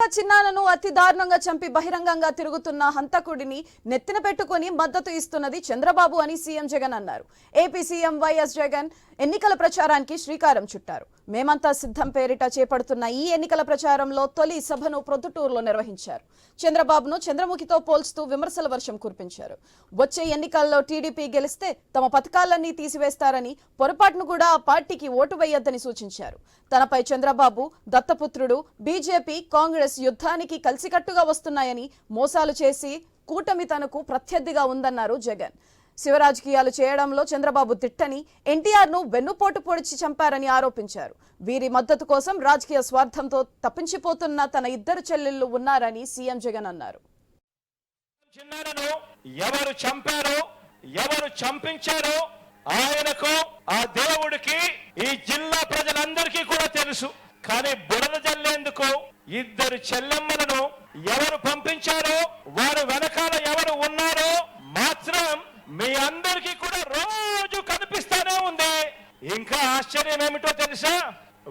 చిన్నానను అతి దారుణంగా చంపి బహిరంగంగా తిరుగుతున్న హంతకుడిని నెత్తిన పెట్టుకుని మద్దతు ఇస్తున్నది చంద్రబాబు అని సీఎం జగన్ అన్నారు. ఏపీ సీఎం వైఎస్ జగన్ ఎన్నికల ప్రచారానికి శ్రీకారం చుట్టారు. మేమంతా సిద్ధం పేరిట చేపడుతున్న ఈ ఎన్నికల ప్రచారంలో తొలి సభను ప్రొద్దుటూరులో నిర్వహించారు. చంద్రబాబును చంద్రముఖితో పోల్స్తూ విమర్శల వర్షం కురిపించారు. వచ్చే ఎన్నికల్లో టీడీపీ గెలిస్తే తమ పథకాలన్నీ తీసివేస్తారని పొరపాటును కూడా ఆ పార్టీకి ఓటు వేయొద్దని సూచించారు. తనపై చంద్రబాబు దత్తపుత్రుడు బీజేపీ కాంగ్రెస్ కాంగ్రెస్ యుద్ధానికి కలిసికట్టుగా వస్తున్నాయని మోసాలు చేసి కూటమి తనకు ప్రత్యర్థిగా ఉందన్నారు జగన్. శివరాజకీయాలు చేయడంలో చంద్రబాబు తిట్టని ఎన్టీఆర్ను వెన్నుపోటు పొడిచి చంపారని ఆరోపించారు. వీరి మద్దతు కోసం రాజకీయ స్వార్థంతో తప్పించిపోతున్న తన ఇద్దరు చెల్లెళ్ళు ఉన్నారని సీఎం జగన్ అన్నారు. ఎవరు చంపారో ఎవరు చంపించారో ఆయనకు ఆ దేవుడికి ఈ జిల్లా ప్రజలందరికీ కూడా తెలుసు. కానీ బురద జల్లేందుకు ఇద్దరు చెల్లెమ్మలను ఎవరు పంపించారో వారు వెనకాల ఎవరు ఉన్నారో మాత్రం మీ అందరికీ కూడా రోజు కనిపిస్తానే ఉంది. ఇంకా ఆశ్చర్యం ఏమిటో తెలుసా?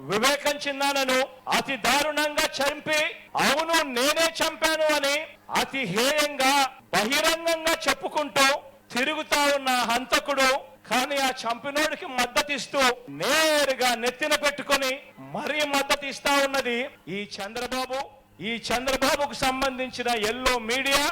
వివేకం చిన్నానను అతి దారుణంగా చంపి అవును నేనే చంపాను అని అతి హేయంగా బహిరంగంగా చెప్పుకుంటూ తిరుగుతా ఉన్న హంతకుడు కానీ ఆ చంపినోడికి మద్దతిస్తూ నేరుగా నెత్తిన పెట్టుకొని మరీ మద్దతు ఇస్తా ఉన్నది ఈ చంద్రబాబు. ఈ చంద్రబాబుకు సంబంధించిన ఎల్లో మీడియా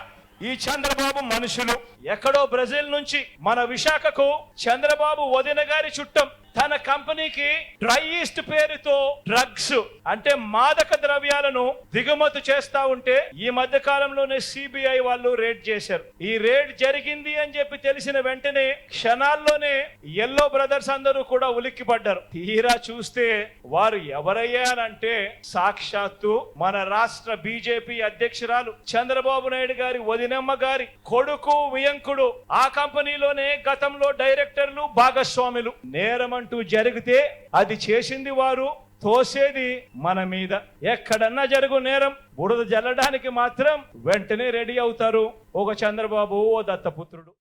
ఈ చంద్రబాబు మనుషులు. ఎక్కడో బ్రెజిల్ నుంచి మన విశాఖకు చంద్రబాబు వదిన గారి చుట్టం తన కంపెనీకి డ్రై ఈస్ట్ పేరుతో డ్రగ్స్ అంటే మాదక ద్రవ్యాలను దిగుమతి చేస్తా ఉంటే ఈ మధ్య కాలంలోనే సిబిఐ వాళ్ళు రేడ్ చేశారు. ఈ రేడ్ జరిగింది అని చెప్పి తెలిసిన వెంటనే క్షణాల్లోనే ఎల్లో బ్రదర్స్ అందరూ కూడా ఉలిక్కి పడ్డారు తీరా చూస్తే వారు ఎవరయ్యారంటే సాక్షాత్తు మన రాష్ట్ర బీజేపీ అధ్యక్షురాలు చంద్రబాబు నాయుడు గారి వదినమ్మ గారి కొడుకు వియంకుడు. ఆ కంపెనీలోనే గతంలో డైరెక్టర్లు భాగస్వాములు. నేరమంటే జరిగితే అది చేసింది వారు తోసేది మన మీద. ఎక్కడన్నా జరుగు నేరం బుడద జల్లడానికి మాత్రం వెంటనే రెడీ అవుతారు. ఒక చంద్రబాబు ఓ దత్తపుత్రుడు.